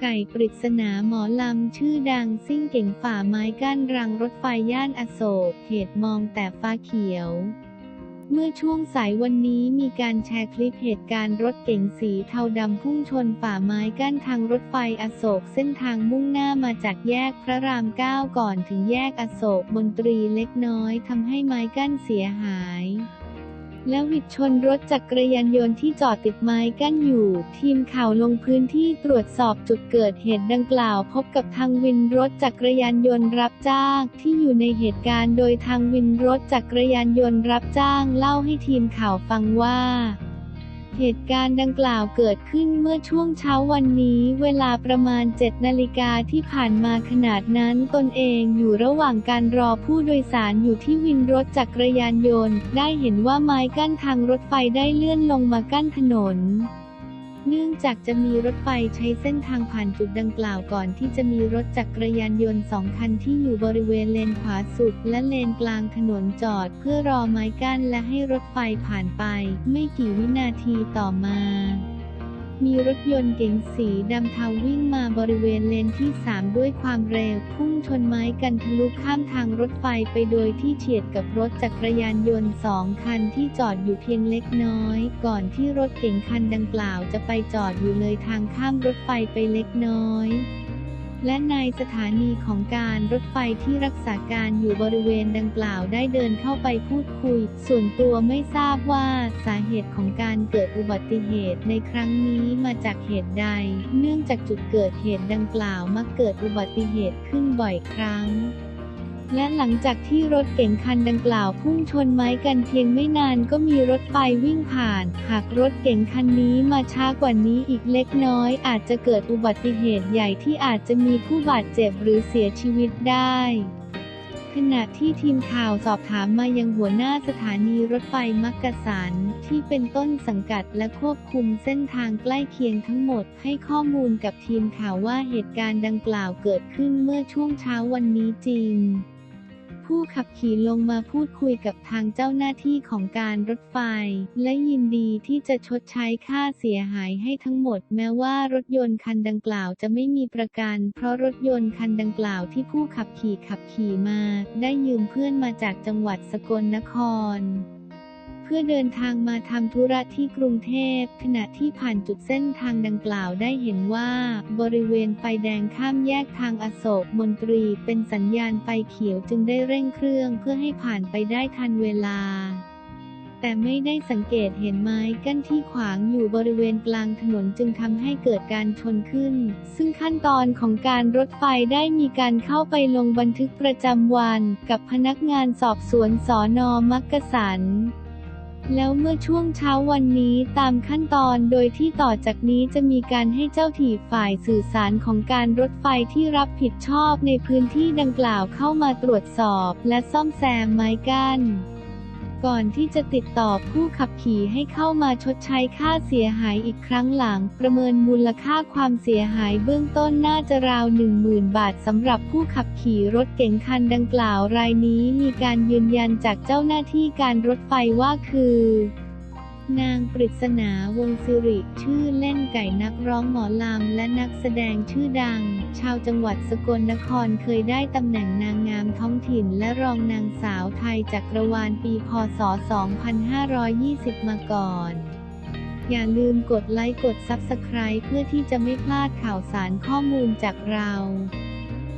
ไก่ปริศนาหมอลำชื่อดังซิ่งเก่งฝ่าไม้กั้นรังรถไฟย่านอโศกเหตุมองแต่ฟ้าเขียว เมื่อช่วงสายวันนี้มีการแชร์คลิปเหตุการณ์รถเก๋งสีเทาดำพุ่งชนฝ่าไม้กั้นทางรถไฟอโศกเส้นทางมุ่งหน้ามาจากแยกพระรามเก้าก่อนถึงแยกอโศกมนตรีเล็กน้อยทำให้ไม้กั้นเสียหาย แล้วหวิดชนรถจักรยานยนต์ที่จอดติดไม้กั้นอยู่ ทีมข่าวลงพื้นที่ตรวจสอบจุดเกิดเหตุดังกล่าว พบกับทางวินรถจักรยานยนต์รับจ้าง ที่อยู่ในเหตุการณ์โดยทางวินรถจักรยานยนต์รับจ้าง เล่าให้ทีมข่าวฟังว่า เหตุการณ์ดังกล่าวเกิดขึ้นเมื่อช่วงเช้าวันนี้เวลาประมาณ 7 นาฬิกาที่ผ่านมาขนาดนั้นตนเองอยู่ระหว่างการรอผู้โดยสารอยู่ที่วินรถจักรยานยนต์ ได้เห็นว่าไม้กั้นทางรถไฟได้เลื่อนลงมากั้นถนน เนื่องจากจะมีรถไฟใช้เส้นทางผ่านจุดดังกล่าวก่อนที่จะมีรถจักรยานยนต์สองคันที่อยู่บริเวณเลนขวาสุด และเลนกลางถนนจอด เพื่อรอไม้กั้นและให้รถไฟผ่านไป ไม่กี่วินาทีต่อมา มีรถยนต์เก๋งสีดำเทาวิ่งมาบริเวณเลนที่ 3 ด้วยความเร็ว พุ่งชนไม้กันทะลุข้ามทางรถไฟไปโดยที่เฉียดกับรถจักรยานยนต์สองคันที่จอดอยู่เพียงเล็กน้อย ก่อนที่รถเก๋งคันดังกล่าวจะไปจอดอยู่เลยทางข้ามรถไฟไปเล็กน้อย และนายสถานีของการรถไฟที่รักษาการอยู่บริเวณดังกล่าวได้เดินเข้าไปพูดคุย ส่วนตัวไม่ทราบว่าสาเหตุของการเกิดอุบัติเหตุในครั้งนี้มาจากเหตุใด เนื่องจากจุดเกิดเหตุดังกล่าวมักเกิดอุบัติเหตุขึ้นบ่อยครั้ง และหลังจากที่รถเก๋งคันดังกล่าวพุ่งชนไม้กันเพียงไม่นานก็มีรถไฟวิ่งผ่าน หากรถเก๋งคันนี้มาช้ากว่านี้อีกเล็กน้อย อาจจะเกิดอุบัติเหตุใหญ่ที่อาจจะมีผู้บาดเจ็บหรือเสียชีวิตได้ขณะที่ทีมข่าวสอบถามมายังหัวหน้าสถานีรถไฟมักกะสันที่เป็นต้นสังกัดและควบคุมเส้นทางใกล้เคียงทั้งหมด ให้ข้อมูลกับทีมข่าวว่าเหตุการณ์ดังกล่าวเกิดขึ้นเมื่อช่วงเช้าวันนี้จริง ผู้ขับขี่ลงมาพูดคุยกับทางเจ้าหน้าที่ของการรถไฟ และยินดีที่จะชดใช้ค่าเสียหายให้ทั้งหมด แม้ว่ารถยนต์คันดังกล่าวจะไม่มีประกัน เพราะรถยนต์คันดังกล่าวที่ผู้ขับขี่ขับขี่มา ได้ยืมเพื่อนมาจากจังหวัดสกลนคร พื่อเดินทางมาทำธุระที่กรุงเทพ ขณะที่ผ่านจุดเส้นทางดังกล่าวได้เห็นว่า บริเวณไฟแดงข้ามแยกทางอโศกมนตรี เป็นสัญญาณไฟเขียวจึงได้เร่งเครื่องเพื่อให้ผ่านไปได้ทันเวลาแต่ไม่ได้สังเกตเห็นไม้กั้นที่ขวางอยู่บริเวณกลางถนนจึงทำให้เกิดการชนขึ้น ซึ่งขั้นตอนของการรถไฟได้มีการเข้าไปลงบันทึกประจำวัน กับพนักงานสอบสวนสอนอมักกะสัน แล้วเมื่อช่วงเช้าวันนี้ตามขั้นตอนโดยที่ต่อจากนี้จะมีการให้เจ้าถี่ฝ่ายสื่อสารของการรถไฟที่รับผิดชอบในพื้นที่ดังกล่าวเข้ามาตรวจสอบและซ่อมแซมไม้กั้น ก่อนที่จะติดต่อผู้ขับขี่ให้เข้ามาชดใช้ค่าเสียหายอีกครั้งหลัง ประเมินมูลค่าความเสียหายเบื้องต้นน่าจะราว 10,000 บาทสำหรับผู้ขับขี่รถเก๋งคันดังกล่าวรายนี้มีการยืนยันจากเจ้าหน้าที่การรถไฟว่าคือ นางปริศนาวงศ์สิริ ชื่อเล่นไก่นักร้องหมอลำและนักแสดงชื่อดัง ชาวจังหวัดสกลนครเคยได้ตำแหน่งนางงามท้องถิ่น และรองนางสาวไทยจักรวาลปี พศ 2520 มาก่อน อย่าลืมกดไลค์กด Subscribe เพื่อที่จะไม่พลาดข่าวสารข้อมูลจากเรา